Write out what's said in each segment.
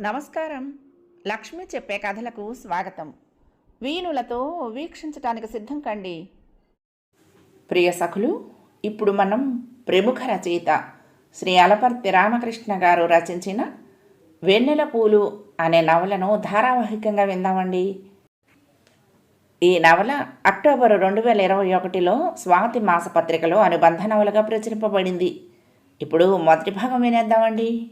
నమస్కారం. లక్ష్మి చెప్పే కథలకు స్వాగతం. వీణులతో వీక్షించటానికి సిద్ధం కండి. ప్రియ సఖులు ఇప్పుడు మనం ప్రముఖ రచయిత శ్రీ అలపర్తి రామకృష్ణ గారు రచించిన వెన్నెల పూలు అనే నవలను ధారావాహికంగా విందామండి. ఈ నవల అక్టోబర్ రెండు వేల ఇరవై ఒకటిలో స్వాతి మాసపత్రికలో అనుబంధ నవలగా ప్రచురింపబడింది. ఇప్పుడు మొదటి భాగం వినేద్దామండి.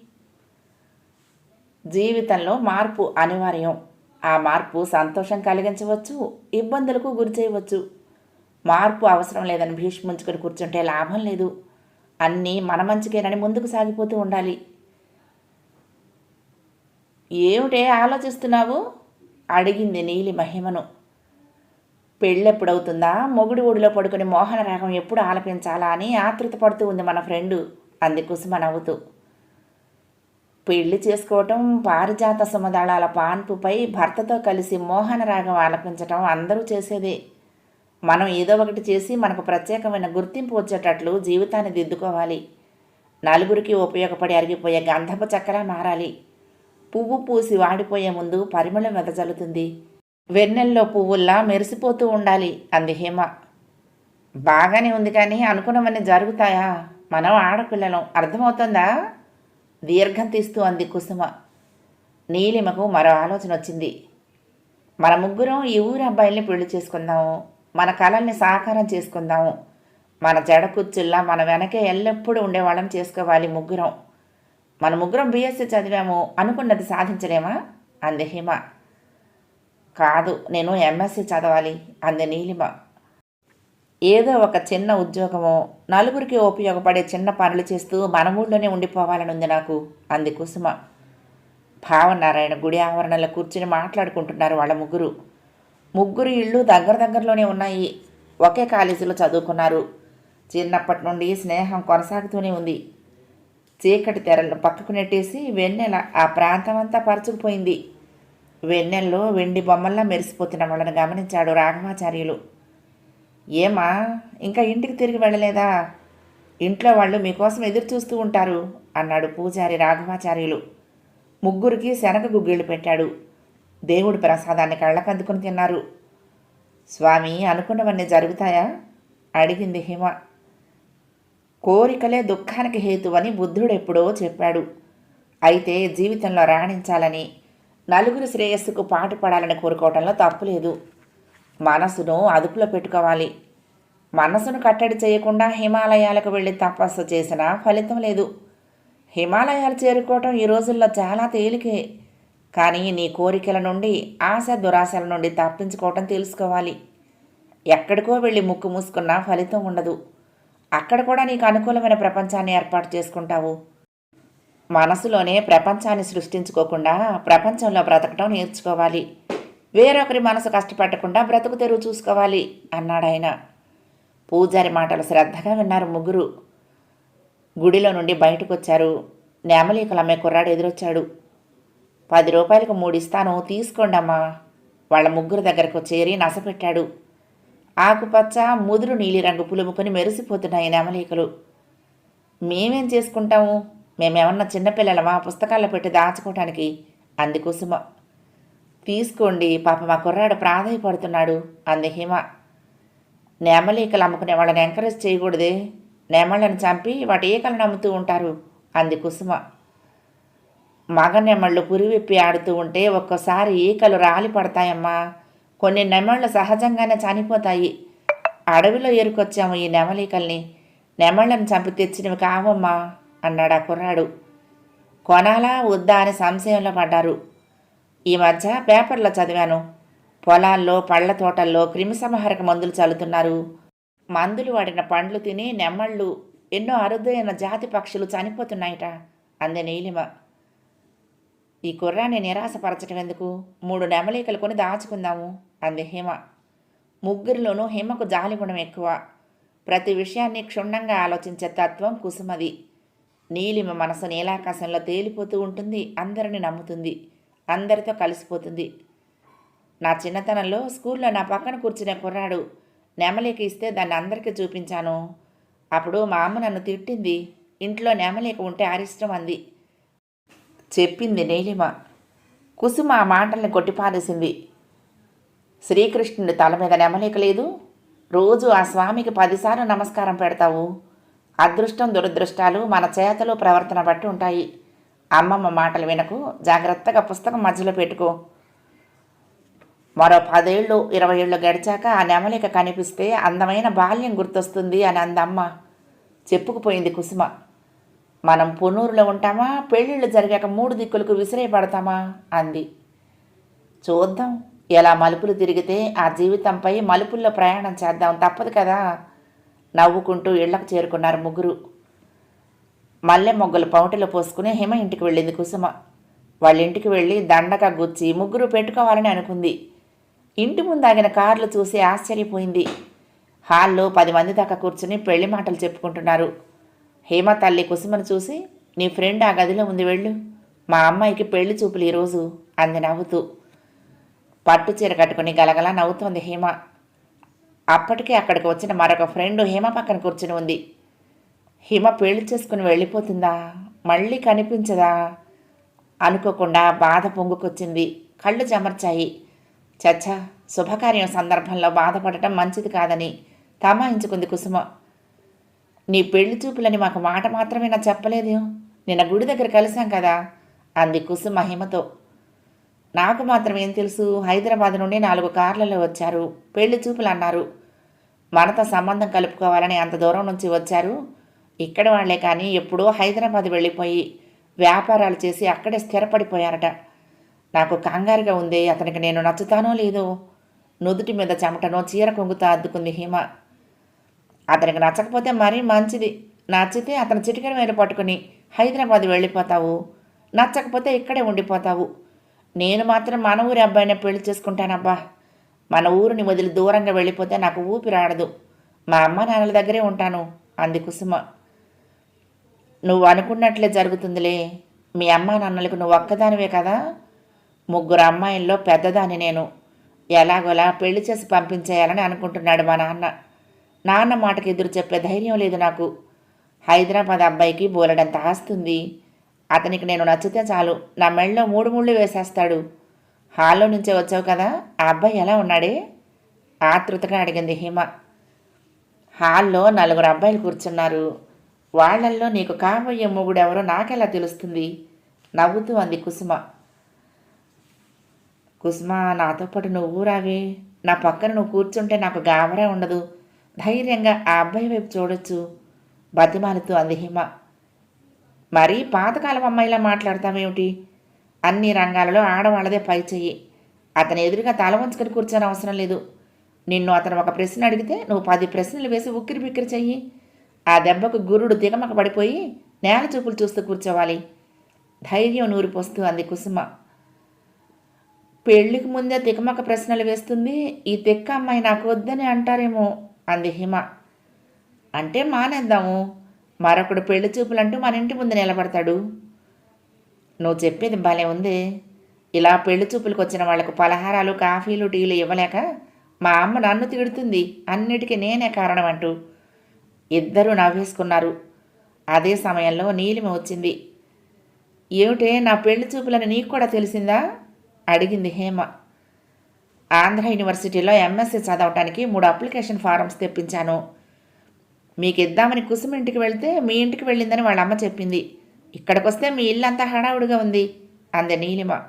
జీవితంలో మార్పు అనివార్యం. ఆ మార్పు సంతోషం కలిగించవచ్చు ఇబ్బందులకు గురి చేయవచ్చు. మార్పు అవసరం లేదని భీష్మించుకొని కూర్చుంటే లాభం లేదు. అన్నీ మన మంచికేనని ముందుకు సాగిపోతూ ఉండాలి. ఏమిటే ఆలోచిస్తున్నావు? అడిగింది నీలి మహిమను. పెళ్ళెప్పుడవుతుందా? మొగుడు ఒడిలో పడుకుని మోహన రాగం ఎప్పుడు ఆలపించాలా అని ఆతృత పడుతూ ఉంది మన ఫ్రెండు అంది కుసుమ నవ్వుతూ. పెళ్ళి చేసుకోవటం పారిజాత సుమదళాల పాన్పుపై భర్తతో కలిసి మోహన రాగం ఆలపించటం అందరూ చేసేదే. మనం ఏదో ఒకటి చేసి మనకు ప్రత్యేకమైన గుర్తింపు వచ్చేటట్లు జీవితాన్ని దిద్దుకోవాలి. నలుగురికి ఉపయోగపడి అరిగిపోయే గంధపు చక్కలా మారాలి. పువ్వు పూసి వాడిపోయే ముందు పరిమళం వెదజల్లుతుంది వెన్నెల్లో పువ్వుల్లా మెరిసిపోతూ ఉండాలి అంది హేమ. బాగానే ఉంది కానీ అనుకున్నవన్నీ జరుగుతాయా? మనం ఆడపిల్లలం. అర్థమవుతుందా? దీర్ఘం తీస్తూ అంది కుసుమ. నీలిమకు మరో ఆలోచన వచ్చింది. మన ముగ్గురం ఈ ఊరి అబ్బాయిల్ని పెళ్ళి చేసుకుందాము మన కళల్ని సాకారం చేసుకుందాము. మన జడ కుచ్చుల్లా మన వెనకే ఎల్లప్పుడూ ఉండేవాళ్ళం చేసుకోవాలి ముగ్గురం. మన ముగ్గురం బీఎస్సీ చదివాము. అనుకున్నది సాధించలేమా? అంది హిమ. కాదు నేను ఎంఎస్సీ చదవాలి అంది నీలిమ. ఏదో ఒక చిన్న ఉద్యోగమో నలుగురికి ఉపయోగపడే చిన్న పనులు చేస్తూ మన ఊళ్ళోనే ఉండిపోవాలని ఉంది నాకు. అంది కుసుమ. భావనారాయణ గుడి ఆవరణలో కూర్చుని మాట్లాడుకుంటున్నారు వాళ్ళ ముగ్గురు. ముగ్గురు ఇళ్ళు దగ్గర దగ్గరలోనే ఉన్నాయి. ఒకే కాలేజీలో చదువుకున్నారు. చిన్నప్పటి నుండి స్నేహం కొనసాగుతూనే ఉంది. చీకటి తెరలను పక్కకు నెట్టేసి వెన్నెల ఆ ప్రాంతం అంతా పరుచుకుపోయింది. వెన్నెల్లో వెండి బొమ్మల్లా మెరిసిపోతున్న వాళ్ళని గమనించాడు రాఘవాచార్యులు. ఏమా ఇంకా ఇంటికి తిరిగి వెళ్ళలేదా? ఇంట్లో వాళ్ళు మీకోసం ఎదురు చూస్తూ ఉంటారు అన్నాడు పూజారి రాఘవాచార్యులు. ముగ్గురికి శనగ గుగ్గిళ్ళు పెట్టాడు. దేవుడి ప్రసాదాన్ని కళ్ళకందుకుని తిన్నారు. స్వామి అనుకున్నవన్నీ జరుగుతాయా? అడిగింది హిమ. కోరికలే దుఃఖానికి హేతువని బుద్ధుడు ఎప్పుడో చెప్పాడు. అయితే జీవితంలో రాణించాలని నలుగురు శ్రేయస్సుకు పాటుపడాలని కోరుకోవటంలో తప్పులేదు మనసును అదుపులో పెట్టుకోవాలి. మనసును కట్టడి చేయకుండా హిమాలయాలకు వెళ్ళి తపస్సు చేసినా ఫలితం లేదు. హిమాలయాలు చేరుకోవటం ఈ రోజుల్లో చాలా తేలికే. కానీ నీ కోరికల నుండి ఆశ దురాశల నుండి తప్పించుకోవటం తెలుసుకోవాలి. ఎక్కడికో వెళ్ళి ముక్కు మూసుకున్నా ఫలితం ఉండదు. అక్కడ కూడా నీకు అనుకూలమైన ప్రపంచాన్ని ఏర్పాటు చేసుకుంటావు. మనసులోనే ప్రపంచాన్ని సృష్టించుకోకుండా ప్రపంచంలో బ్రతకటం నేర్చుకోవాలి. వేరొకరి మనసు కష్టపెట్టకుండా బ్రతుకు తెరువు చూసుకోవాలి అన్నాడాయన పూజారి మాటలు శ్రద్ధగా విన్నారు ముగ్గురు. గుడిలో నుండి బయటకు వచ్చారు నేమలీకలు అమ్మే కుర్రాడు ఎదురొచ్చాడు. పది రూపాయలకు మూడు ఇస్తాను తీసుకోండమ్మా వాళ్ళ ముగ్గురు దగ్గరకు చేరి నసపెట్టాడు. ఆకుపచ్చ ముదురు నీలిరంగు పులుముకొని మెరిసిపోతున్నాయి నెమలీకలు మేమేం చేసుకుంటాము? మేమేమన్నా చిన్నపిల్లలమా? పుస్తకాల్లో పెట్టి దాచుకోవటానికి అంది కుసుమ తీసుకోండి. పాప మా కుర్రాడు ప్రాధాయపడుతున్నాడు. అంది హిమ. నేమలీకలు అమ్ముకునే వాళ్ళని ఎంకరేజ్ చేయకూడదే. నెమళ్ళను చంపి వాటి ఈకలను అమ్ముతూ ఉంటారు అంది కుసుమ. మగ నెమళ్ళు పురివిప్పి ఆడుతూ ఉంటే ఒక్కోసారి ఈకలు రాలి పడతాయమ్మా కొన్ని నెమళ్ళు సహజంగానే చనిపోతాయి. అడవిలో ఏరుకొచ్చాము ఈ నెమలీకల్ని నెమళ్ళను చంపి తెచ్చినవి కావమ్మా అన్నాడు ఆ కుర్రాడు. కొనాలా వద్దా అని సంశయంలో పడ్డారు. ఈ మధ్య పేపర్లో చదివాను. పొలాల్లో పళ్ళ తోటల్లో క్రిమిసంహారక మందులు చల్లుతున్నారు. మందులు వాడిన పండ్లు తిని నెమ్మళ్ళు ఎన్నో అరుదైన జాతి పక్షులు చనిపోతున్నాయట అంది నీలిమ. ఈ కుర్రాన్ని నిరాశపరచటం ఎందుకు? మూడు నెమలికలు కొని దాచుకుందాము అంది హిమ. ముగ్గురిలోనూ హిమకు జాలిగుణం ఎక్కువ. ప్రతి విషయాన్ని క్షుణ్ణంగా ఆలోచించే తత్వం కుసుమది. నీలిమ మనసు నీలాకాశంలో తేలిపోతూ ఉంటుంది అందరిని నమ్ముతుంది. అందరితో కలిసిపోతుంది. నా చిన్నతనంలో స్కూల్లో నా పక్కన కూర్చునే కుర్రాడు నెమలిక ఇస్తే దాన్ని అందరికీ చూపించాను. అప్పుడు మా అమ్మ నన్ను తిట్టింది. ఇంట్లో నెమలేక ఉంటే అరిష్టం అంది. చెప్పింది నీలిమ. కుసుమ ఆ మాటల్ని కొట్టిపారేసింది. శ్రీకృష్ణుడి తల మీద నెమలేక లేదు. రోజు ఆ స్వామికి పదిసార్లు నమస్కారం పెడతావు. అదృష్టం దురదృష్టాలు మన చేతలు ప్రవర్తన బట్టి ఉంటాయి. అమ్మమ్మ మాటలు వినకు. జాగ్రత్తగా పుస్తకం మధ్యలో పెట్టుకో. మరో పదేళ్ళు ఇరవై ఏళ్ళు గడిచాక ఆ నెమలిక కనిపిస్తే అందమైన బాల్యం గుర్తొస్తుంది అని అందమ్మ చెప్పుకుపోయింది కుసుమ. మనం పొన్నూరులో ఉంటామా? పెళ్ళిళ్ళు జరిగాక మూడు దిక్కులకు విసిరేయబడతామా? అంది. చూద్దాం. ఎలా మలుపులు తిరిగితే ఆ జీవితంపై మలుపుల్లో ప్రయాణం చేద్దాం. తప్పదు కదా. నవ్వుకుంటూ ఇళ్ళకు చేరుకున్నారు ముగ్గురు. మల్లె మొగ్గలు పౌటలో పోసుకుని హిమ ఇంటికి వెళ్ళింది కుసుమ. వాళ్ళ ఇంటికి వెళ్ళి దండగా గుచ్చి ముగ్గురు పెట్టుకోవాలని అనుకుంది. ఇంటి ముందాగిన కార్లు చూసి ఆశ్చర్యపోయింది. హాల్లో పది మంది దాకా కూర్చుని పెళ్ళి మాటలు చెప్పుకుంటున్నారు. హేమ తల్లి కుసుమను చూసి నీ ఫ్రెండ్ ఆ గదిలో ఉంది వెళ్ళు. మా అమ్మాయికి పెళ్ళి చూపులు ఈరోజు అంది నవ్వుతూ. పట్టు చీర కట్టుకుని గలగలా నవ్వుతోంది హేమ. అప్పటికే అక్కడికి వచ్చిన మరొక ఫ్రెండ్ హేమ పక్కన కూర్చుని ఉంది. హిమ పెళ్ళి చేసుకుని వెళ్ళిపోతుందా? మళ్ళీ కనిపించదా? అనుకోకుండా బాధ పొంగుకొచ్చింది. కళ్ళు చెమర్చాయి. చచ్చా శుభకార్యం సందర్భంలో బాధపడటం మంచిది కాదని తమాయించుకుంది కుసుమ. నీ పెళ్ళి చూపులని మాకు మాట మాత్రమే నా చెప్పలేదు. నిన్న గుడి దగ్గర కలిసాం కదా? అంది కుసుమ హిమతో. నాకు మాత్రం ఏం తెలుసు? హైదరాబాద్ నుండి నాలుగు కార్లలో వచ్చారు. పెళ్ళి చూపులు అన్నారు మనతో సంబంధం కలుపుకోవాలని అంత దూరం నుంచి వచ్చారు? ఇక్కడ వాళ్ళే కానీ ఎప్పుడో హైదరాబాద్ వెళ్ళిపోయి వ్యాపారాలు చేసి అక్కడే స్థిరపడిపోయారట. నాకు కంగారుగా ఉంది అతనికి నేను నచ్చుతానో లేదో. నుదుటి మీద చెమటనో చీర కొంగుతా అద్దుకుంది హిమ. అతనికి నచ్చకపోతే మరీ మంచిది. నచ్చితే అతను చిటికెన మీద పట్టుకుని హైదరాబాద్ వెళ్ళిపోతావు. నచ్చకపోతే ఇక్కడే ఉండిపోతావు. నేను మాత్రం మన ఊరి అబ్బాయినే పెళ్ళి చేసుకుంటానబ్బా. మన ఊరిని వదిలి దూరంగా వెళ్ళిపోతే నాకు ఊపిరాడదు మా అమ్మ నాన్నల దగ్గరే ఉంటాను అంది కుసుమ. నువ్వు అనుకున్నట్లే జరుగుతుందిలే. మీ అమ్మ నాన్నలకు నువ్వు ఒక్కదానివే కదా? ముగ్గురు అమ్మాయిల్లో పెద్దదాని నేను. ఎలాగోలా పెళ్ళి చేసి పంపించేయాలని అనుకుంటున్నాడు మా నాన్న. నాన్న మాటకి ఎదురు చెప్పే ధైర్యం లేదు నాకు. హైదరాబాద్ అబ్బాయికి బోలెడంత ఆస్తుంది. అతనికి నేను నచ్చితే చాలు. నా మెళ్ళలో మూడు ముళ్ళు వేసేస్తాడు. హాల్లో నుంచే వచ్చావు కదా? ఆ అబ్బాయి ఎలా ఉన్నాడే? ఆతృతగా అడిగింది హిమ. హాల్లో నలుగురు అబ్బాయిలు కూర్చున్నారు. వాళ్ళల్లో నీకు కాబోయే మొగుడెవరో నాకెలా తెలుస్తుంది? నవ్వుతూ అంది కుసుమ. కుసుమ నాతో పాటు నువ్వు రావే నా పక్కన నువ్వు కూర్చుంటే నాకు గాబరా ఉండదు. ధైర్యంగా ఆ అబ్బాయి వైపు చూడొచ్చు. బతిమాలుతూ అంది హిమ. మరీ పాతకాలం అమ్మాయిలా మాట్లాడతామేమిటి అన్ని రంగాలలో ఆడవాళ్ళదే పై చెయ్యి. అతని ఎదురుగా తల వంచుకొని కూర్చొని అవసరం లేదు. నిన్ను అతను ఒక ప్రశ్న అడిగితే నువ్వు పది ప్రశ్నలు వేసి ఉక్కిరి బిక్కిరి చెయ్యి. ఆ దెబ్బకు గురుడు దిగమక పడిపోయి నేల చూపులు చూస్తూ కూర్చోవాలి. ధైర్యం నూరిపోస్తూ అంది కుసుమ. పెళ్ళికి ముందే తికమక ప్రశ్నలు వేస్తుంది ఈ తిక్క అమ్మాయి నాకు వద్దని అంటారేమో అంది హిమ. అంటే మానేద్దాము మరొకడు పెళ్ళి చూపులంటూ మన ఇంటి ముందు నిలబడతాడు. నువ్వు చెప్పేది భలే ఉంది. ఇలా పెళ్ళి చూపులకు వచ్చిన వాళ్ళకు పలహారాలు కాఫీలు టీలు ఇవ్వలేక మా అమ్మ నన్ను తిడుతుంది అన్నిటికీ నేనే కారణం అంటూ ఇద్దరూ నవ్వేసుకున్నారు. అదే సమయంలో నీలిమ వచ్చింది. ఏమిటే నా పెళ్ళి చూపులని నీకు కూడా తెలిసిందా? అడిగింది హేమ. ఆంధ్ర యూనివర్సిటీలో ఎంఎస్సీ చదవటానికి మూడు అప్లికేషన్ ఫారమ్స్ తెప్పించాను. మీకు ఇద్దామని కుసుమ ఇంటికి వెళ్తే మీ ఇంటికి వెళ్ళిందని వాళ్ళ అమ్మ చెప్పింది. ఇక్కడికి వస్తే మీ ఇల్లంతా హడావుడిగా ఉంది అంది నీలిమ.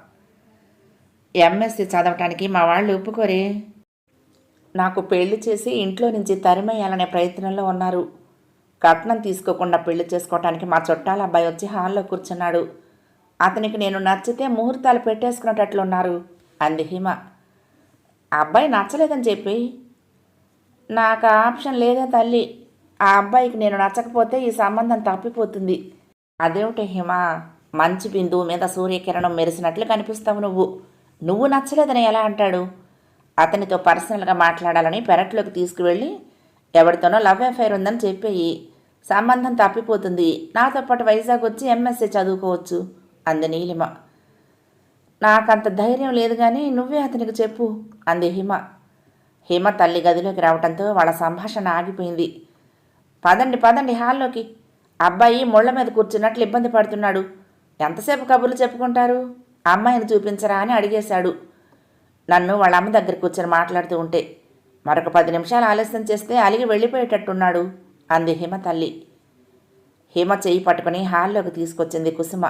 ఎంఎస్సీ చదవటానికి మా వాళ్ళు ఒప్పుకోరే. నాకు పెళ్ళి చేసి ఇంట్లో నుంచి తరిమేయాలనే ప్రయత్నంలో ఉన్నారు. కట్నం తీసుకోకుండా పెళ్ళి చేసుకోవటానికి మా చుట్టాల అబ్బాయి వచ్చి హాల్లో కూర్చున్నాడు. అతనికి నేను నచ్చితే ముహూర్తాలు పెట్టేసుకునేటట్లున్నారు అంది హిమ. అబ్బాయి నచ్చలేదని చెప్పి నాకు ఆప్షన్ లేదా తల్లి. ఆ అబ్బాయికి నేను నచ్చకపోతే ఈ సంబంధం తప్పిపోతుంది. అదేమిటి హిమ? మంచి బిందువు మీద సూర్యకిరణం మెరిసినట్లు కనిపిస్తావు నువ్వు. నువ్వు నచ్చలేదని ఎలా అంటాడు? అతనితో పర్సనల్గా మాట్లాడాలని పెరట్లోకి తీసుకువెళ్ళి ఎవరితోనో లవ్ అఫైర్ ఉందని చెప్పేయి. సంబంధం తప్పిపోతుంది. నాతో పాటు వైజాగ్ వచ్చి ఎంఎస్సీ చదువుకోవచ్చు అంది నీలిమ. నాకంత ధైర్యం లేదు కానీ నువ్వే అతనికి చెప్పు అంది హిమ. హిమ తల్లి గదిలోకి రావడంతో వాళ్ళ సంభాషణ ఆగిపోయింది. పదండి పదండి హాల్లోకి. అబ్బాయి ముళ్ళ మీద కూర్చున్నట్లు ఇబ్బంది పడుతున్నాడు. ఎంతసేపు కబుర్లు చెప్పుకుంటారు? అమ్మాయిని చూపించరా? అని అడిగేశాడు. నన్ను వాళ్ళ అమ్మ దగ్గర కూర్చొని మాట్లాడుతూ ఉంటే మరొక పది నిమిషాలు ఆలస్యం చేస్తే అలిగి వెళ్ళిపోయేటట్టున్నాడు అంది హిమ తల్లి. హిమ చేయి పట్టుకుని హాల్లోకి తీసుకొచ్చింది కుసుమ.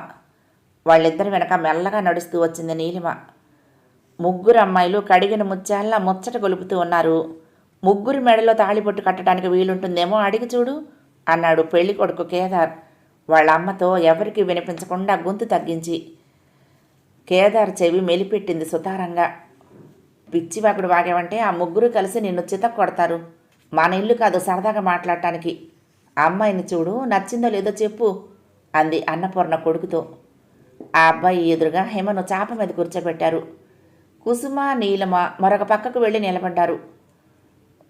వాళ్ళిద్దరి వెనక మెల్లగా నడుస్తూ వచ్చింది నీలిమ. ముగ్గురు అమ్మాయిలు కడిగిన ముత్యాల్లా ముచ్చట గొలుపుతూ ఉన్నారు. ముగ్గురు మెడలో తాళిబొట్టు కట్టడానికి వీలుంటుందేమో అడిగి చూడు అన్నాడు పెళ్ళి కొడుకు కేదార్. వాళ్ళ అమ్మతో ఎవరికి వినిపించకుండా గొంతు తగ్గించి. కేదార్ చెవి మెలిపెట్టింది సుతారంగా. పిచ్చివాకుడు వాగేవంటే ఆ ముగ్గురు కలిసి నిన్ను చిత కొడతారు. మన ఇల్లు కాదు సరదాగా మాట్లాడటానికి. అమ్మాయిని చూడు నచ్చిందో లేదో చెప్పు అంది అన్నపూర్ణ కొడుకుతో. ఆ అబ్బాయి ఎదురుగా హేమను చాప మీద కూర్చోబెట్టారు. కుసుమ నీలమ మరొక పక్కకు వెళ్ళి నిలబడ్డారు.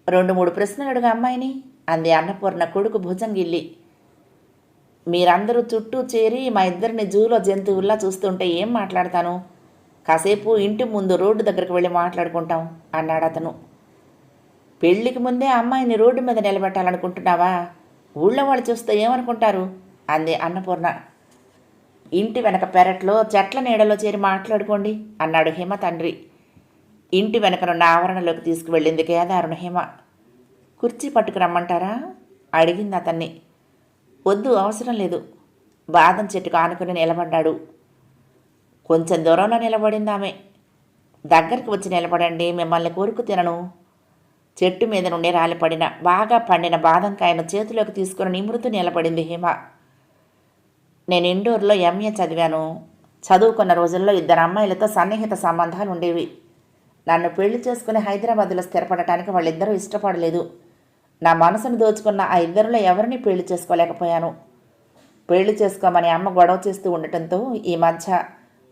రెండు మూడు ప్రశ్నలు అడుగు అమ్మాయిని అంది అన్నపూర్ణ కొడుకు భుజంగిల్లి. మీరందరూ చుట్టూ చేరి మా ఇద్దరిని జూలో జంతువుల్లా చూస్తుంటే ఏం మాట్లాడతాను? కాసేపు ఇంటి ముందు రోడ్డు దగ్గరకు వెళ్ళి మాట్లాడుకుంటాం అన్నాడు అతను. పెళ్ళికి ముందే అమ్మాయిని రోడ్డు మీద నిలబెట్టాలనుకుంటున్నావా? ఊళ్ళో వాళ్ళు చూస్తే ఏమనుకుంటారు? అంది అన్నపూర్ణ. ఇంటి వెనక పెరట్లో చెట్ల నీడలో చేరి మాట్లాడుకోండి అన్నాడు హిమ తండ్రి. ఇంటి వెనకనున్న ఆవరణలోకి తీసుకువెళ్ళింది కేదారుణ హిమ. కుర్చీ పట్టుకురమ్మంటారా? అడిగింది అతన్ని. వద్దు అవసరం లేదు. బాదం చెట్టుకు ఆనుకుని నిలబడ్డాడు. కొంచెం దూరంలో నిలబడింది ఆమె దగ్గరికి వచ్చి నిలబడండి మిమ్మల్ని కోరుకు తినను. చెట్టు మీద నుండి రాలిపడిన బాగా పండిన బాదంకాయను చేతిలోకి తీసుకుని నిమృతు నిలబడింది హిమ. నేను ఇండోర్లో ఎంఏ చదివాను. చదువుకున్న రోజుల్లో ఇద్దరు అమ్మాయిలతో సన్నిహిత సంబంధాలు ఉండేవి. నన్ను పెళ్ళి చేసుకుని హైదరాబాద్లో స్థిరపడటానికి వాళ్ళిద్దరూ ఇష్టపడలేదు. నా మనసును దోచుకున్న ఆ ఇద్దరిలో ఎవరిని పెళ్ళి చేసుకోలేకపోయాను. పెళ్ళి చేసుకోమని అమ్మ గొడవ చేస్తూ ఉండటంతో ఈ మధ్య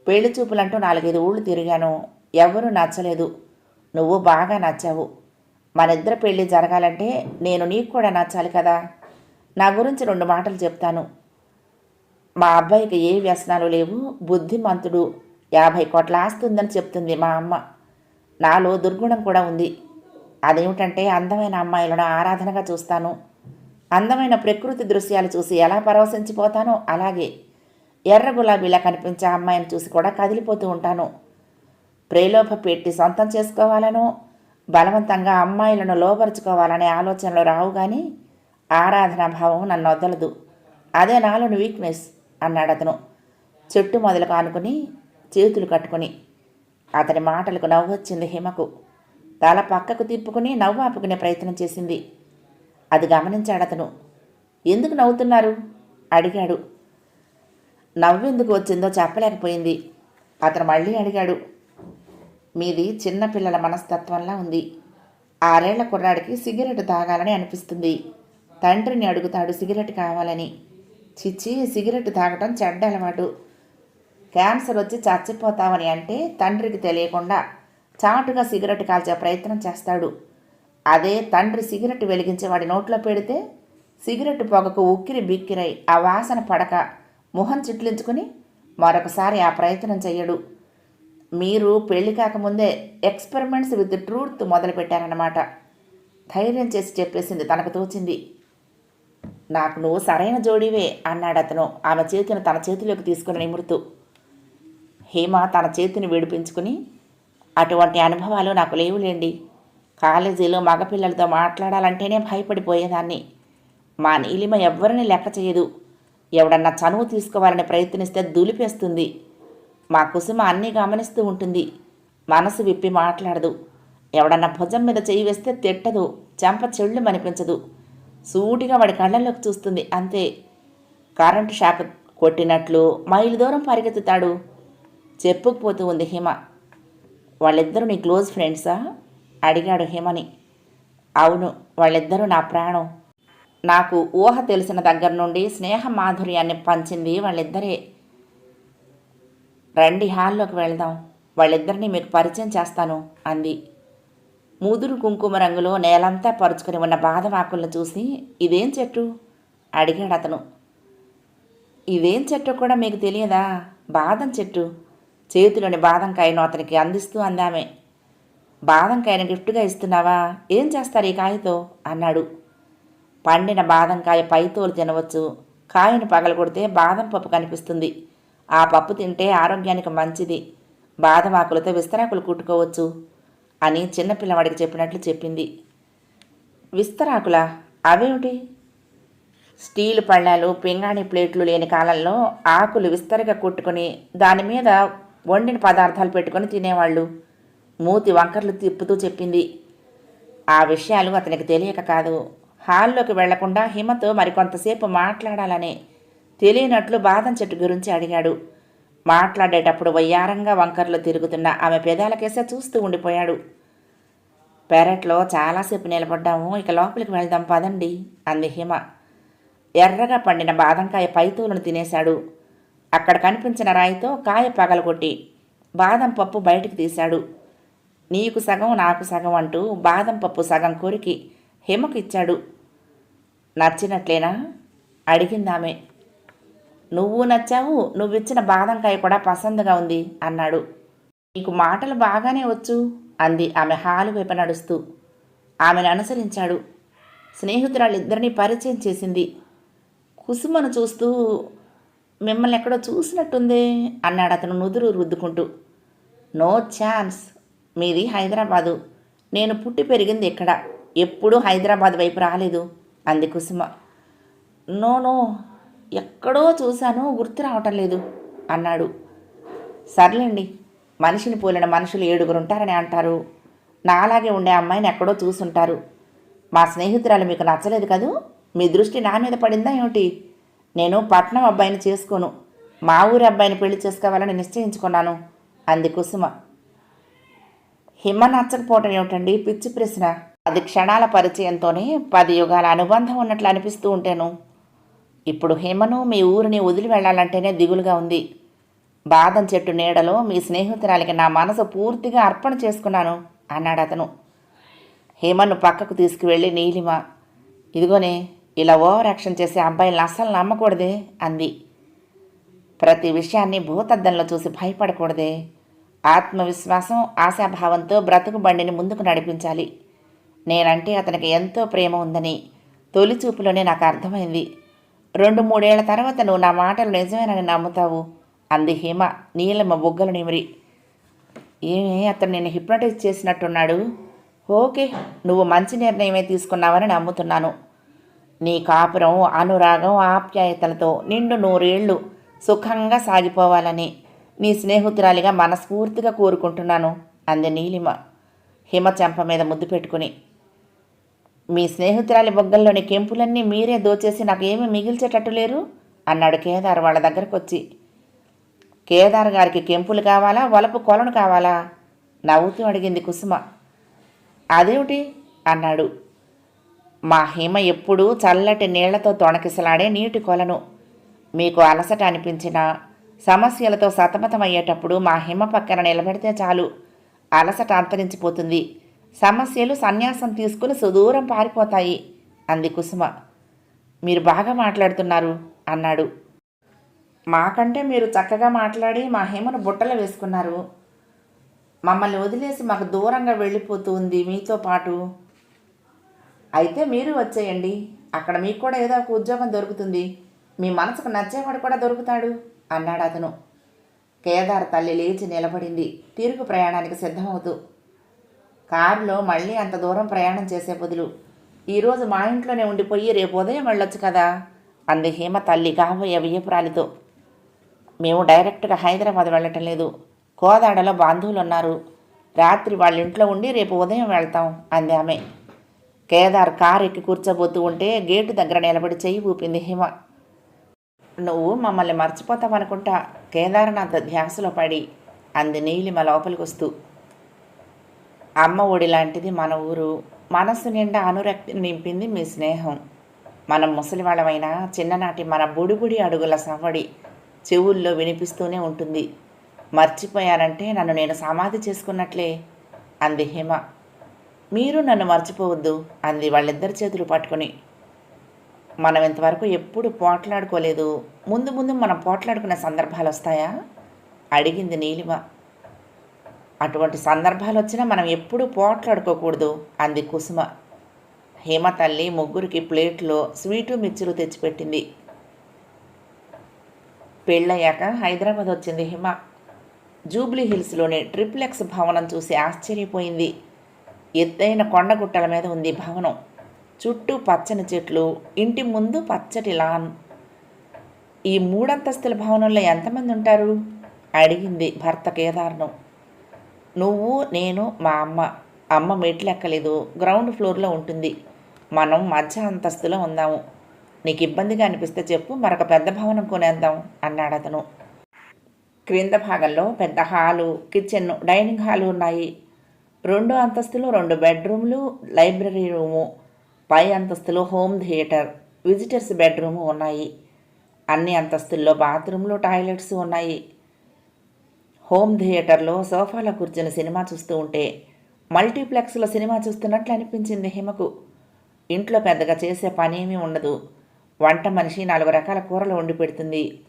పెళ్ళి చూపులంటూ నాలుగైదు ఊళ్ళు తిరిగాను. ఎవరూ నచ్చలేదు. నువ్వు బాగా నచ్చావు. మనిద్దరు పెళ్ళి జరగాలంటే నేను నీకు కూడా నచ్చాలి కదా. నా గురించి రెండు మాటలు చెప్తాను. మా అబ్బాయికి ఏ వ్యసనాలు లేవు. బుద్ధిమంతుడు. యాభై కోట్ల ఆస్తి ఉందని చెప్తుంది మా అమ్మ. నాలో దుర్గుణం కూడా ఉంది. అదేమిటంటే అందమైన అమ్మాయిలను ఆరాధనగా చూస్తాను. అందమైన ప్రకృతి దృశ్యాలు చూసి ఎలా పరవశించిపోతానో అలాగే. ఎర్ర గులాబీలా కనిపించే అమ్మాయిని చూసి కూడా కదిలిపోతూ ఉంటాను. ప్రేలోభ పెట్టి సొంతం చేసుకోవాలనో బలవంతంగా అమ్మాయిలను లోపరుచుకోవాలనే ఆలోచనలు రావు కానీ ఆరాధనా భావం నన్ను వదలదు. అదే నాలోని వీక్నెస్ అన్నాడు అతను. చెట్టు మొదలు కానుకుని చేతులు కట్టుకుని. అతని మాటలకు నవ్వు వచ్చింది హిమకు. తల పక్కకు తిప్పుకుని నవ్వు ఆపుకునే ప్రయత్నం చేసింది. అది గమనించాడు అతను. ఎందుకు నవ్వుతున్నారు? అడిగాడు. నవ్వెందుకు వచ్చిందో చెప్పలేకపోయింది. అతను మళ్ళీ అడిగాడు మీది చిన్నపిల్లల మనస్తత్వంలా ఉంది. ఆరేళ్ళ కుర్రాడికి సిగరెట్ తాగాలని అనిపిస్తుంది. తండ్రిని అడుగుతాడు సిగరెట్ కావాలని. చిచ్చి సిగరెట్ తాగటం చెడ్డ అలవాటు. క్యాన్సర్ వచ్చి చచ్చిపోతామని అంటే తండ్రికి తెలియకుండా చాటుగా సిగరెట్ కాల్చే ప్రయత్నం చేస్తాడు. అదే తండ్రి సిగరెట్ వెలిగించి వాడి నోట్లో పెడితే సిగరెట్ పొగకు ఉక్కిరి బిక్కిరై ఆ వాసన పడక మొహం చిట్లించుకుని మరొకసారి ఆ ప్రయత్నం చెయ్యడు. మీరు పెళ్ళి కాకముందే ఎక్స్పెరిమెంట్స్ విత్ ట్రూత్ మొదలుపెట్టారన్నమాట. ధైర్యం చేసి చెప్పేసింది తనకు తోచింది. నాకు నువ్వు సరైన జోడివే అన్నాడు అతను. ఆమె చేతిని తన చేతిలోకి తీసుకుని నిమురుతూ. హేమ తన చేతిని విడిపించుకుని అటువంటి అనుభవాలు నాకు లేవులేండి. కాలేజీలో మగపిల్లలతో మాట్లాడాలంటేనే భయపడిపోయేదాన్ని. మా నీలిమ ఎవ్వరిని లెక్క చేయదు. ఎవడన్నా చనువు తీసుకోవాలని ప్రయత్నిస్తే దులిపేస్తుంది. మా కుసుమ అన్నీ గమనిస్తూ ఉంటుంది. మనసు విప్పి మాట్లాడదు. ఎవడన్నా భుజం మీద చేయి వేస్తే తిట్టదు. చెంప చెళ్ళు మనిపించదు సూటిగా వాడి కళ్ళల్లోకి చూస్తుంది. అంతే. కరెంటు షాక్ కొట్టినట్లు మైలు దూరం పరిగెత్తుతాడు. చెప్పుకుపోతూ ఉంది హిమ. వాళ్ళిద్దరూ నీ క్లోజ్ ఫ్రెండ్సా? అడిగాడు హిమని. అవును వాళ్ళిద్దరూ నా ప్రాణం. నాకు ఊహ తెలిసిన దగ్గర నుండి స్నేహ మాధుర్యాన్ని పంచింది వాళ్ళిద్దరే. రండి హాల్లోకి వెళ్దాం. వాళ్ళిద్దరిని మీకు పరిచయం చేస్తాను అంది. ముదురు కుంకుమ రంగులో నేలంతా పరుచుకుని ఉన్న బాదమాకులను చూసి ఇదేం చెట్టు? అడిగాడు అతను. ఇదేం చెట్టు కూడా మీకు తెలియదా? బాదం చెట్టు. చేతిలోని బాదంకాయను అతనికి అందిస్తూ అందామే. బాదంకాయను గిఫ్ట్గా ఇస్తున్నావా? ఏం చేస్తారు ఈ కాయతో? అన్నాడు. పండిన బాదంకాయ పైతోలు తినవచ్చు. కాయను పగలగొడితే బాదం పప్పు కనిపిస్తుంది. ఆ పప్పు తింటే ఆరోగ్యానికి మంచిది. బాదం ఆకులతో విస్తరాకులు కుట్టుకోవచ్చు అని చిన్నపిల్లవాడికి చెప్పినట్లు చెప్పింది. విస్తరాకులా? అవేమిటి? స్టీలు పళ్ళాలు పింగాణి ప్లేట్లు లేని కాలంలో ఆకులు విస్తరగా కుట్టుకొని దాని మీద వండిన పదార్థాలు పెట్టుకొని తినేవాళ్ళు. మూతి వంకర్లు తిప్పుతూ చెప్పింది. ఆ విషయాలు అతనికి తెలియక కాదు. హాల్లోకి వెళ్ళకుండా హిమతో మరికొంతసేపు మాట్లాడాలని తెలియనట్లు బాదం చెట్టు గురించి అడిగాడు. మాట్లాడేటప్పుడు వయ్యారంగా వంకర్లు తిరుగుతున్న ఆమె పెదాలకేసే చూస్తూ ఉండిపోయాడు. పెరట్లో చాలాసేపు నిలబడ్డాము ఇక లోపలికి వెళ్దాం పదండి అంది హిమ. ఎర్రగా పండిన బాదంకాయ పైతూలను తినేశాడు. అక్కడ కనిపించిన రాయితో కాయ పగలగొట్టి బాదం పప్పు బయటికి తీశాడు. నీకు సగం నాకు సగం అంటూ బాదం పప్పు సగం కొరికి హేమకు ఇచ్చాడు నచ్చినట్లేనా? అడిగిందామె. నువ్వు నచ్చావు నువ్విచ్చిన బాదంకాయ కూడా పసందుగా ఉంది అన్నాడు. నీకు మాటలు బాగానే వచ్చు అంది ఆమె హాలు వైపు నడుస్తూ. ఆమెను అనుసరించాడు. స్నేహితురాళ్ళిద్దరినీ పరిచయం చేసింది. కుసుమను చూస్తూ మిమ్మల్ని ఎక్కడో చూసినట్టుందే అన్నాడు అతను నుదురు రుద్దుకుంటూ. No chance. మీది హైదరాబాదు. నేను పుట్టి పెరిగింది ఇక్కడ. ఎప్పుడూ హైదరాబాద్ వైపు రాలేదు. అంది కుసుమ నో నో ఎక్కడో చూశాను గుర్తు రావటం లేదు అన్నాడు. సర్లేండి మనిషిని పోలిన మనుషులు ఏడుగురుంటారని అంటారు. నాలాగే ఉండే అమ్మాయిని ఎక్కడో చూసుంటారు. మా స్నేహితురాలు మీకు నచ్చలేదు కదూ? మీ దృష్టి నా మీద పడిందా ఏమిటి? నేను పట్నం అబ్బాయిని చేసుకోను. మా ఊరి అబ్బాయిని పెళ్ళి చేసుకోవాలని నిశ్చయించుకున్నాను. అంది కుసుమ హిమ నచ్చకపోవటం ఏమిటండి? పిచ్చి ప్రశ్న. పది క్షణాల పరిచయంతోనే పది యుగాల అనుబంధం ఉన్నట్లు అనిపిస్తూ ఉంటేను. ఇప్పుడు హిమను మీ ఊరిని వదిలి వెళ్ళాలంటేనే దిగులుగా ఉంది. బాదం చెట్టు నీడలో మీ స్నేహితురాలికి నా మనసు పూర్తిగా అర్పణ చేసుకున్నాను అన్నాడు అతను. హేమను పక్కకు తీసుకువెళ్ళి నీలిమ ఇదిగోనే ఇలా ఓవర్ యాక్షన్ చేసే అబ్బాయిలను అస్సలు నమ్మకూడదే అంది. ప్రతి విషయాన్ని భూతద్దంలో చూసి భయపడకూడదే. ఆత్మవిశ్వాసం ఆశాభావంతో బ్రతుకు బండిని ముందుకు నడిపించాలి. నేనంటే అతనికి ఎంతో ప్రేమ ఉందని తొలి చూపులోనే నాకు అర్థమైంది. రెండు మూడేళ్ళ తర్వాత నువ్వు నా మాటలు నిజమేనని నమ్ముతావు. అంది హిమ నీలమ్మ బొగ్గలు నిమిరి. ఏమే అతను నేను హిప్నటైజ్ చేసినట్టున్నాడు? ఓకే నువ్వు మంచి నిర్ణయమే తీసుకున్నావని నమ్ముతున్నాను. నీ కాపురం అనురాగం ఆప్యాయతలతో నిండు నూరేళ్ళు సుఖంగా సాగిపోవాలని నీ స్నేహితురాలిగా మనస్ఫూర్తిగా కోరుకుంటున్నాను అంది నీలిమ. హిమ చెంప మీద ముద్దు పెట్టుకుని మీ స్నేహితురాలి బొగ్గల్లోని కెంపులన్నీ మీరే దోచేసి నాకేమీ మిగిల్చేటట్టు లేరు? అన్నాడు కేదార్ వాళ్ళ దగ్గరకు వచ్చి కేదార్ గారికి కెంపులు కావాలా వలపు కొలను కావాలా? నవ్వుతూ అడిగింది కుసుమ. అదేమిటి? అన్నాడు. మా హిమ ఎప్పుడూ చల్లటి నీళ్ళతో తొణకిసలాడే నీటి కొలను. మీకు అలసట అనిపించినా సమస్యలతో సతమతమయ్యేటప్పుడు మా హిమ పక్కన నిలబెడితే చాలు. అలసట అంతరించిపోతుంది. సమస్యలు సన్యాసం తీసుకుని సుదూరం పారిపోతాయి. అంది కుసుమ. మీరు బాగా మాట్లాడుతున్నారు అన్నాడు. మాకంటే మీరు చక్కగా మాట్లాడి మా హేమను బుట్టలు వేసుకున్నారు. మమ్మల్ని వదిలేసి మాకు దూరంగా వెళ్ళిపోతూ ఉంది మీతో పాటు. అయితే మీరు వచ్చేయండి. అక్కడ మీకు కూడా ఏదో ఒక ఉద్యోగం దొరుకుతుంది. మీ మనసుకు నచ్చేవాడు కూడా దొరుకుతాడు అన్నాడు అతను. కేదార్ తల్లి లేచి నిలబడింది. తిరుగు ప్రయాణానికి సిద్ధమవుతూ కారులో మళ్ళీ అంత దూరం ప్రయాణం చేసే బదులు ఈరోజు మా ఇంట్లోనే ఉండిపోయి రేపు ఉదయం వెళ్ళొచ్చు కదా అంది హేమ తల్లి కాబోయే వియ్యపురాలితో. మేము డైరెక్ట్గా హైదరాబాద్ వెళ్ళటం లేదు. కోదాడలో బంధువులు ఉన్నారు రాత్రి వాళ్ళ ఇంట్లో ఉండి రేపు ఉదయం వెళ్తాం అంది ఆమె. కేదార్ కారు ఎక్కి కూర్చోబోతూ ఉంటే గేటు దగ్గర నిలబడి చెయ్యి ఊపింది హిమ. నువ్వు మమ్మల్ని మర్చిపోతావనుకుంటా. కేదార్నాథ్ ధ్యాసలో పడి అంది నీలిమ లోపలికొస్తూ. అమ్మ ఒడి లాంటిది మన ఊరు. మనస్సు నిండా అనురక్తిని నింపింది మీ స్నేహం. మనం ముసలివాళ్ళమైనా చిన్ననాటి మన బుడిబుడి అడుగుల సవ్వడి చెవుల్లో వినిపిస్తూనే ఉంటుంది. మర్చిపోయారంటే నన్ను నేను సమాధి చేసుకున్నట్లే అంది హిమ. మీరు నన్ను మర్చిపోవద్దు అంది వాళ్ళిద్దరి చేతులు పట్టుకొని. మనం ఇంతవరకు ఎప్పుడు పోట్లాడుకోలేదు. ముందు ముందు మనం పోట్లాడుకునే సందర్భాలు వస్తాయా అడిగింది నీలిమ. అటువంటి సందర్భాలు వచ్చినా మనం ఎప్పుడూ పోట్లాడుకోకూడదు. అంది కుసుమ. హేమ తల్లి ముగ్గురికి ప్లేట్లో స్వీటు మిర్చిలు తెచ్చిపెట్టింది. పెళ్ళయ్యాక హైదరాబాద్ వచ్చింది హిమ. జూబ్లీ హిల్స్లోని ట్రిప్లెక్స్ భవనం చూసి ఆశ్చర్యపోయింది. ఎత్తైన కొండగుట్టల మీద ఉంది భవనం. చుట్టూ పచ్చని చెట్లు ఇంటి ముందు పచ్చటి లాన్. ఈ మూడంతస్తుల భవనంలో ఎంతమంది ఉంటారు? అడిగింది భర్త కేదార్ను. నువ్వు నేను మా అమ్మ. అమ్మ మెట్లు ఎక్కలేదు గ్రౌండ్ ఫ్లోర్లో ఉంటుంది. మనం మధ్య అంతస్తులో ఉందాము. నీకు ఇబ్బందిగా అనిపిస్తే చెప్పు మరొక పెద్ద భవనం కొనేద్దాం అన్నాడు అతను. క్రింద భాగంలో పెద్ద హాలు కిచెన్ డైనింగ్ హాలు ఉన్నాయి. రెండు అంతస్తులు రెండు బెడ్రూమ్లు లైబ్రరీ రూము. పై అంతస్తులో హోమ్ థియేటర్ విజిటర్స్ బెడ్రూము ఉన్నాయి. అన్ని అంతస్తుల్లో బాత్రూమ్లు టాయిలెట్స్ ఉన్నాయి. హోమ్ థియేటర్లో సోఫాలో కూర్చుని సినిమా చూస్తూ ఉంటే మల్టీప్లెక్స్లో సినిమా చూస్తున్నట్లు అనిపించింది హిమకు. ఇంట్లో పెద్దగా చేసే పనేమీ ఉండదు. వంట మనిషి నాలుగు రకాల కూరలు వండి పెడుతుంది.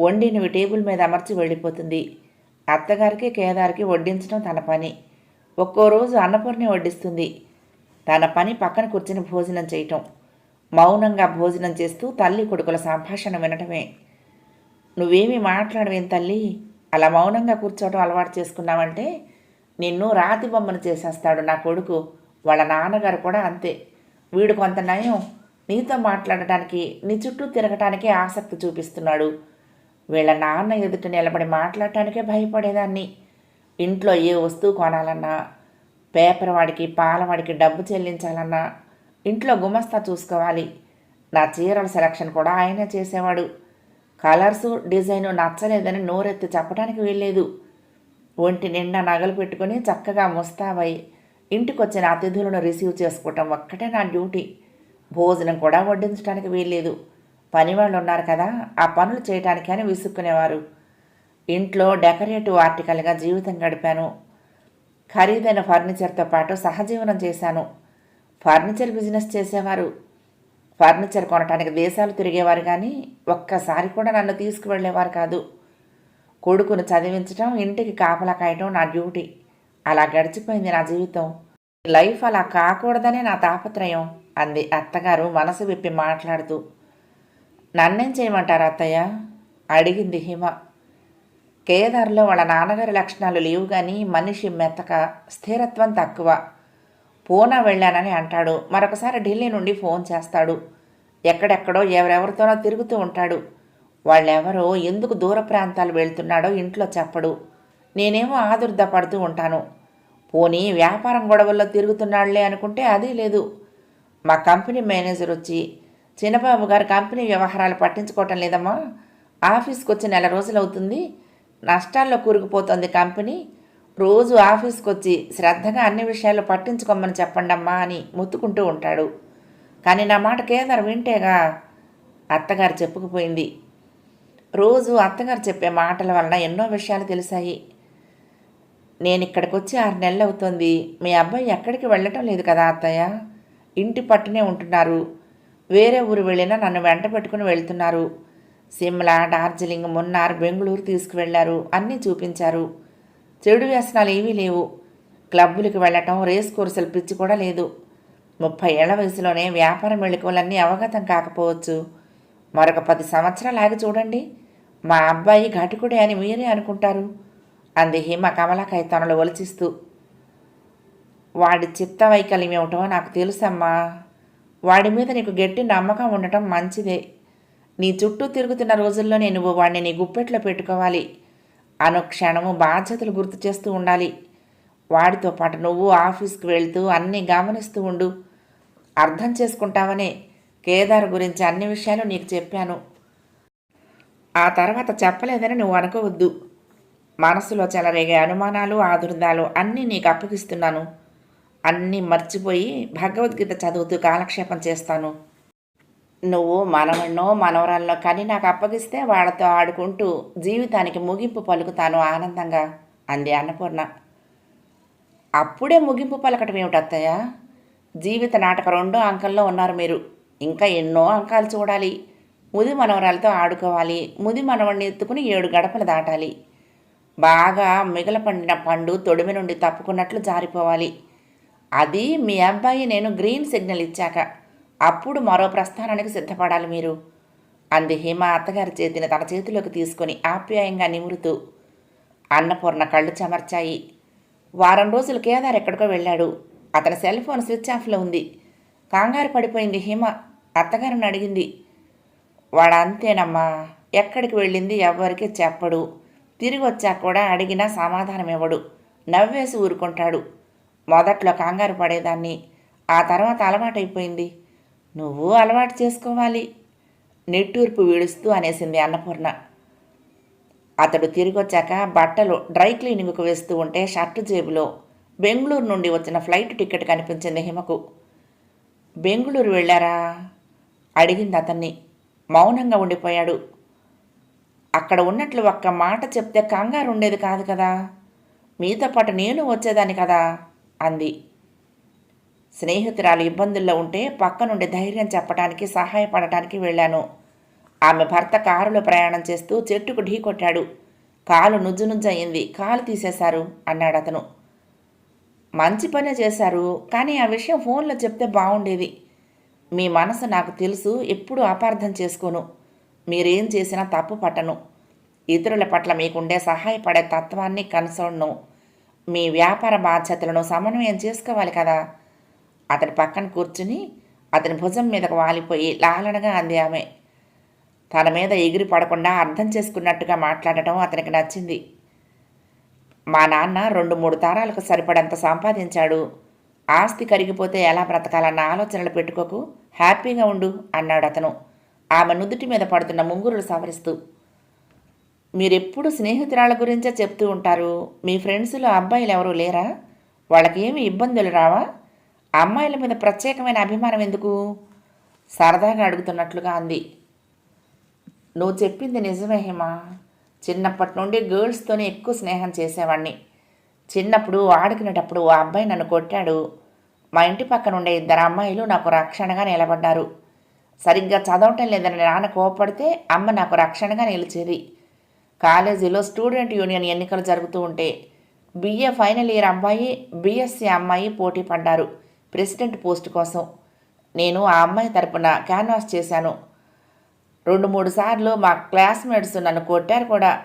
వండినవి టేబుల్ మీద అమర్చి వెళ్ళిపోతుంది. అత్తగారికి కేదారికి వడ్డించడం తన పని. ఒక్కో రోజు అన్నపూర్ణి వడ్డిస్తుంది. తన పని పక్కన కూర్చుని భోజనం చేయటం. మౌనంగా భోజనం చేస్తూ తల్లి కొడుకుల సంభాషణ వినటమే. నువ్వేమీ మాట్లాడవేం తల్లి? అలా మౌనంగా కూర్చోవడం అలవాటు చేసుకున్నామంటే నిన్ను రాతి బొమ్మను చేసేస్తాడు నా కొడుకు వాళ్ళ నాన్నగారు కూడా అంతే. వీడు కొంత నయం నీతో మాట్లాడటానికి నీ చుట్టూ తిరగటానికి ఆసక్తి చూపిస్తున్నాడు. వీళ్ళ నాన్న ఎదుట నిలబడి మాట్లాడటానికే భయపడేదాన్ని. ఇంట్లో ఏ వస్తువు కొనాలన్నా పేపర్ వాడికి పాలవాడికి డబ్బు చెల్లించాలన్నా ఇంట్లో గుమస్తా చూసుకోవాలి. నా చీరల సెలక్షన్ కూడా ఆయనే చేసేవాడు. కలర్సు డిజైను నచ్చలేదని నోరెత్తి చెప్పడానికి వీల్లేదు. ఒంటి నిండా నగలు పెట్టుకుని చక్కగా ముస్తాబై ఇంటికొచ్చిన అతిథులను రిసీవ్ చేసుకోవటం ఒక్కటే నా డ్యూటీ. భోజనం కూడా వడ్డించడానికి వీల్లేదు. పనివాళ్ళు ఉన్నారు కదా ఆ పనులు చేయటానికి అని విసుక్కునేవారు. ఇంట్లో డెకరేటివ్ ఆర్టికల్గా జీవితం గడిపాను. ఖరీదైన ఫర్నిచర్తో పాటు సహజీవనం చేశాను. ఫర్నిచర్ బిజినెస్ చేసేవారు. ఫర్నిచర్ కొనటానికి దేశాలు తిరిగేవారు కానీ ఒక్కసారి కూడా నన్ను తీసుకువెళ్ళేవారు కాదు. కొడుకును చదివించడం ఇంటికి కాపలా కాయటం నా డ్యూటీ. అలా గడిచిపోయింది నా జీవితం. లైఫ్ అలా కాకూడదనే నా తాపత్రయం అంది అత్తగారు మనసు విప్పి మాట్లాడుతూ. నన్నేం చేయమంటారు అత్తయ్య? అడిగింది హిమ. కేదార్లో వాళ్ళ నాన్నగారి లక్షణాలు లేవు కానీ మనిషి మెత్తక స్థిరత్వం తక్కువ. పూనా వెళ్ళానని అంటాడు. మరొకసారి ఢిల్లీ నుండి ఫోన్ చేస్తాడు. ఎక్కడెక్కడో ఎవరెవరితోనో తిరుగుతూ ఉంటాడు. వాళ్ళెవరో ఎందుకు దూర ప్రాంతాలు వెళ్తున్నాడో ఇంట్లో చెప్పడు. నేనేమో ఆదుర్ద పడుతూ ఉంటాను. పోనీ వ్యాపారం గొడవల్లో తిరుగుతున్నాడులే అనుకుంటే అది లేదు. మా కంపెనీ మేనేజర్ వచ్చి చిన్నబాబు గారు కంపెనీ వ్యవహారాలు పట్టించుకోవటం లేదమ్మా. ఆఫీస్కి వచ్చి నెల రోజులు అవుతుంది నష్టాల్లో కూరుకుపోతుంది కంపెనీ. రోజు ఆఫీస్కి వచ్చి శ్రద్ధగా అన్ని విషయాలు పట్టించుకోమని చెప్పండమ్మా అని మొత్తుకుంటూ ఉంటాడు. కానీ నా మాట కేదార్ వింటేగా అత్తగారు చెప్పుకుపోయింది. రోజు అత్తగారు చెప్పే మాటల వలన ఎన్నో విషయాలు తెలిసాయి. నేను ఇక్కడికి వచ్చి ఆరు నెలలు అవుతుంది. మీ అబ్బాయి ఎక్కడికి వెళ్ళటం లేదు కదా అత్తయ్య? ఇంటి పట్టునే ఉంటున్నారు. వేరే ఊరు వెళ్ళినా నన్ను వెంట పెట్టుకుని వెళ్తున్నారు. సిమ్లా డార్జిలింగ్ మున్నార్ బెంగళూరు తీసుకువెళ్ళారు అన్నీ చూపించారు. చెడు వ్యసనాలు ఏమీ లేవు. క్లబ్బులకు వెళ్ళటం రేస్ కోర్సులు పిచ్చి కూడా లేదు. ముప్పై ఏళ్ళ వయసులోనే వ్యాపార మెళుకువలన్నీ అవగతం కాకపోవచ్చు. మరొక పది సంవత్సరాలు ఆగి చూడండి. మా అబ్బాయి ఘటకుడే అని మీరే అనుకుంటారు. అంది హిమ కమలాకాయ తనలు ఒలిచిస్తూ. వాడి చిత్త వైకల్యం ఏమిటో నాకు తెలుసమ్మా. వాడి మీద నీకు గట్టి నమ్మకం ఉండటం మంచిదే. నీ చుట్టూ తిరుగుతున్న రోజుల్లోనే నువ్వు వాడిని నీ గుప్పెట్లో పెట్టుకోవాలి. అనుక్షణము బాధ్యతలు గుర్తు చేస్తూ ఉండాలి. వాడితో పాటు నువ్వు ఆఫీస్కి వెళ్తూ అన్నీ గమనిస్తూ ఉండు. అర్థం చేసుకుంటావనే కేదార్ గురించి అన్ని విషయాలు నీకు చెప్పాను. ఆ తర్వాత చెప్పలేదని నువ్వు అనుకోవద్దు. మనసులో చెలరేగే అనుమానాలు ఆదుర్దాలు అన్నీ నీకు అప్పగిస్తున్నాను. అన్నీ మర్చిపోయి భగవద్గీత చదువుతూ కాలక్షేపం చేస్తాను. నువ్వు మనవణ్ణో మనవరాల్లో కానీ నాకు అప్పగిస్తే వాళ్ళతో ఆడుకుంటూ జీవితానికి ముగింపు పలుకుతాను ఆనందంగా అంది అన్నపూర్ణ. అప్పుడే ముగింపు పలకటం ఏమిటి జీవిత నాటక రెండో అంకంలో ఉన్నారు మీరు. ఇంకా ఎన్నో అంకాలు చూడాలి. ముది మనవరాలతో ఆడుకోవాలి. ముది మనవడిని ఎత్తుకుని ఏడు గడపలు దాటాలి. బాగా మిగల పండిన పండు తొడిమి నుండి తప్పుకున్నట్లు జారిపోవాలి. అది మీ అబ్బాయి నేను గ్రీన్ సిగ్నల్ ఇచ్చాక. అప్పుడు మరో ప్రస్థానానికి సిద్ధపడాలి మీరు. అంది హిమ అత్తగారి చేతిని తన చేతిలోకి తీసుకొని ఆప్యాయంగా నిమురుతూ. అన్నపూర్ణ కళ్ళు చెమర్చాయి. వారం రోజులు కేదార్ ఎక్కడికో వెళ్ళాడు. అతని సెల్ ఫోన్ స్విచ్ ఆఫ్లో ఉంది. కంగారు పడిపోయింది హిమ. అత్తగారిని అడిగింది. వాడు అంతేనమ్మా ఎక్కడికి వెళ్ళింది ఎవ్వరికి చెప్పడు. తిరిగి వచ్చాక కూడా అడిగినా సమాధానం ఇవ్వడు నవ్వేసి ఊరుకుంటాడు. మొదట్లో కంగారు పడేదాన్ని. ఆ తర్వాత అలవాటైపోయింది. నువ్వు అలవాటు చేసుకోవాలి. నిట్టూర్పు వీడుస్తూ అనేసింది అన్నపూర్ణ. అతడు తిరిగొచ్చాక బట్టలు డ్రై క్లీనింగ్కు వేస్తూ ఉంటే షర్టు జేబులో బెంగళూరు నుండి వచ్చిన ఫ్లైట్ టికెట్ కనిపించింది హిమకు. బెంగళూరు వెళ్ళారా? అడిగింది అతన్ని. మౌనంగా ఉండిపోయాడు. అక్కడ ఉన్నట్లు ఒక్క మాట చెప్తే కంగారు ఉండేది కాదు కదా. మీతో పాటు నేను వచ్చేదాన్ని కదా అంది. స్నేహితురాలు ఇబ్బందుల్లో ఉంటే పక్క నుండి ధైర్యం చెప్పడానికి సహాయపడటానికి వెళ్ళాను. ఆమె భర్త కారులో ప్రయాణం చేస్తూ చెట్టుకు ఢీ కొట్టాడు. కాలు నుజ్జు నుజ్జయింది కాలు తీసేశారు అన్నాడు అతను. మంచి పనే చేశారు కానీ ఆ విషయం ఫోన్లో చెప్తే బాగుండేది మీ మనసు నాకు తెలుసు ఎప్పుడూ అపార్థం చేసుకోను. మీరేం చేసినా తప్పు పట్టను. ఇతరుల పట్ల మీకుండే సహాయపడే తత్వాన్ని కన్సర్న్ను మీ వ్యాపార బాధ్యతలను సమన్వయం చేసుకోవాలి కదా. అతని పక్కన కూర్చుని అతని భుజం మీదకు వాలిపోయి లాలనగా అంది ఆమె. తన మీద ఎగిరి పడకుండా అర్థం చేసుకున్నట్టుగా మాట్లాడటం అతనికి నచ్చింది. మా నాన్న రెండు మూడు తారాలకు సరిపడంత సంపాదించాడు. ఆస్తి కరిగిపోతే ఎలా బ్రతకాలన్న ఆలోచనలు పెట్టుకోకు హ్యాపీగా ఉండు అన్నాడు అతను. ఆమె నుదుటి మీద పడుతున్న ముంగురులు సవరిస్తూ మీరెప్పుడు స్నేహితురాల గురించే చెప్తూ ఉంటారు? మీ ఫ్రెండ్స్లో అబ్బాయిలు ఎవరూ లేరా? వాళ్ళకి ఏమి ఇబ్బందులు రావా? అమ్మాయిల మీద ప్రత్యేకమైన అభిమానం ఎందుకు? సరదాగా అడుగుతున్నట్లుగా అంది. నువ్వు చెప్పింది నిజమే హిమా. చిన్నప్పటి నుండి గర్ల్స్తోనే ఎక్కువ స్నేహం చేసేవాడిని చిన్నప్పుడు ఆడుకునేటప్పుడు ఆ అబ్బాయి నన్ను కొట్టాడు. మా ఇంటి పక్కన ఉండే ఇద్దరు అమ్మాయిలు నాకు రక్షణగా నిలబడ్డారు. సరిగ్గా చదవటం లేదని నాన్న కోపడితే అమ్మ నాకు రక్షణగా నిలిచేది. కాలేజీలో స్టూడెంట్ యూనియన్ ఎన్నికలు జరుగుతూ ఉంటే బిఏ ఫైనల్ ఇయర్ అమ్మాయి బీఎస్సీ అమ్మాయి పోటీ పడ్డారు. ప్రెసిడెంట్ పోస్ట్ కోసం నేను ఆ అమ్మాయి తరపున క్యాన్వాస్ చేశాను. రెండు మూడు సార్లు మా క్లాస్మేట్స్ నన్ను కొట్టారు కూడా.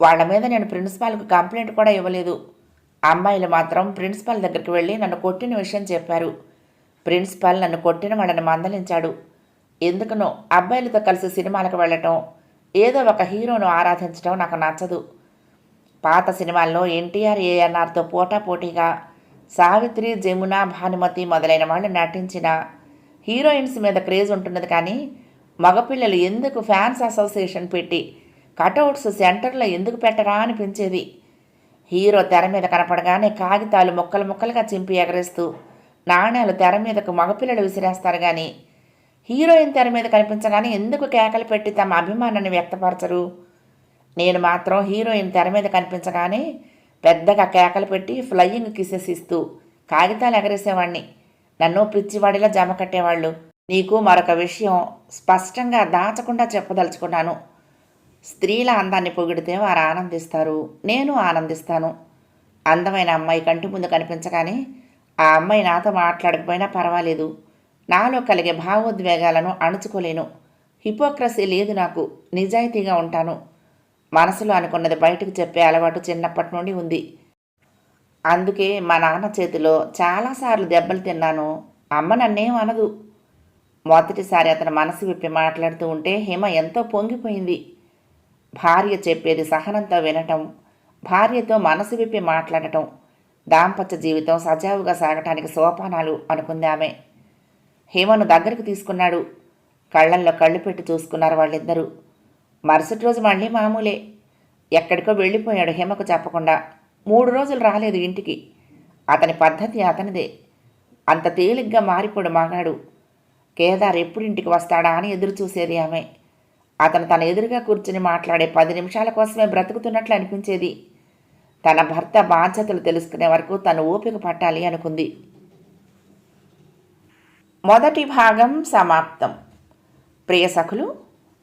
వాళ్ళ మీద నేను ప్రిన్సిపాల్కి కంప్లైంట్ కూడా ఇవ్వలేదు. అమ్మాయిలు మాత్రం ప్రిన్సిపాల్ దగ్గరికి వెళ్ళి నన్ను కొట్టిన విషయం చెప్పారు. ప్రిన్సిపాల్ నన్ను కొట్టిన వాళ్ళని మందలించాడు. ఎందుకనో అబ్బాయిలతో కలిసి సినిమాలకు వెళ్ళటం ఏదో ఒక హీరోను ఆరాధించడం నాకు నచ్చదు. పాత సినిమాల్లో ఎన్టీఆర్ ఏఎన్ఆర్తో పోటాపోటీగా సావిత్రి జమున భానుమతి మొదలైన వాళ్ళు నటించిన హీరోయిన్స్ మీద క్రేజ్ ఉంటున్నది కానీ మగపిల్లలు ఎందుకు ఫ్యాన్స్ అసోసియేషన్ పెట్టి కటౌట్స్ సెంటర్లో ఎందుకు పెట్టరా అనిపించేది? హీరో తెర మీద కనపడగానే కాగితాలు ముక్కలు ముక్కలుగా చింపి ఎగరేస్తూ నాణ్యాలు తెర మీదకు మగపిల్లలు విసిరేస్తారు కానీ హీరోయిన్ తెర మీద కనిపించగానే ఎందుకు కేకలు పెట్టి తమ అభిమానాన్ని వ్యక్తపరచరు? నేను మాత్రం హీరోయిన్ తెర మీద కనిపించగానే పెద్దగా కేకలు పెట్టి ఫ్లయింగ్ కిసెస్ ఇస్తూ కాగితాలు ఎగరేసేవాణ్ణి. నన్ను పిచ్చివాడిలా జమ కట్టేవాళ్ళు. నీకు మరొక విషయం స్పష్టంగా దాచకుండా చెప్పదలుచుకున్నాను. స్త్రీల అందాన్ని పొగిడితే వారు ఆనందిస్తారు. నేను ఆనందిస్తాను. అందమైన అమ్మాయి కంటి ముందు కనిపించగానే ఆ అమ్మాయి నాతో మాట్లాడకపోయినా పర్వాలేదు. నాలో కలిగే భావోద్వేగాలను అణుచుకోలేను. హిపోక్రసీ లేదు నాకు. నిజాయితీగా ఉంటాను. మనసులో అనుకున్నది బయటకు చెప్పే అలవాటు చిన్నప్పటి నుండి ఉంది. అందుకే మా నాన్న చేతిలో చాలాసార్లు దెబ్బలు తిన్నాను. అమ్మ నన్నేం అనదు. మొదటిసారి అతను మనసు విప్పి మాట్లాడుతూ ఉంటే హిమ ఎంతో పొంగిపోయింది. భార్య చెప్పేది సహనంతో వినటం భార్యతో మనసు విప్పి మాట్లాడటం దాంపత్య జీవితం సజావుగా సాగటానికి సోపానాలు అనుకుంది ఆమె. హేమను దగ్గరికి తీసుకున్నాడు. కళ్ళల్లో కళ్ళు పెట్టి చూసుకున్నారు వాళ్ళిద్దరూ. మరుసటి రోజు మళ్ళీ మామూలే. ఎక్కడికో వెళ్ళిపోయాడు హేమకు చెప్పకుండా. మూడు రోజులు రాలేదు ఇంటికి. అతని పద్ధతి అతనిదే. అంత తేలిగ్గా మారిపోడు మగాడు. కేదార్ ఎప్పుడు ఇంటికి వస్తాడా అని ఎదురు చూసేది ఆమె. అతను తన ఎదురుగా కూర్చుని మాట్లాడే పది నిమిషాల కోసమే బ్రతుకుతున్నట్లు అనిపించేది. తన భర్త బాధ్యతలు తెలుసుకునే వరకు తను ఓపిక పట్టాలి అనుకుంది. మొదటి భాగం సమాప్తం. ప్రియ సఖులు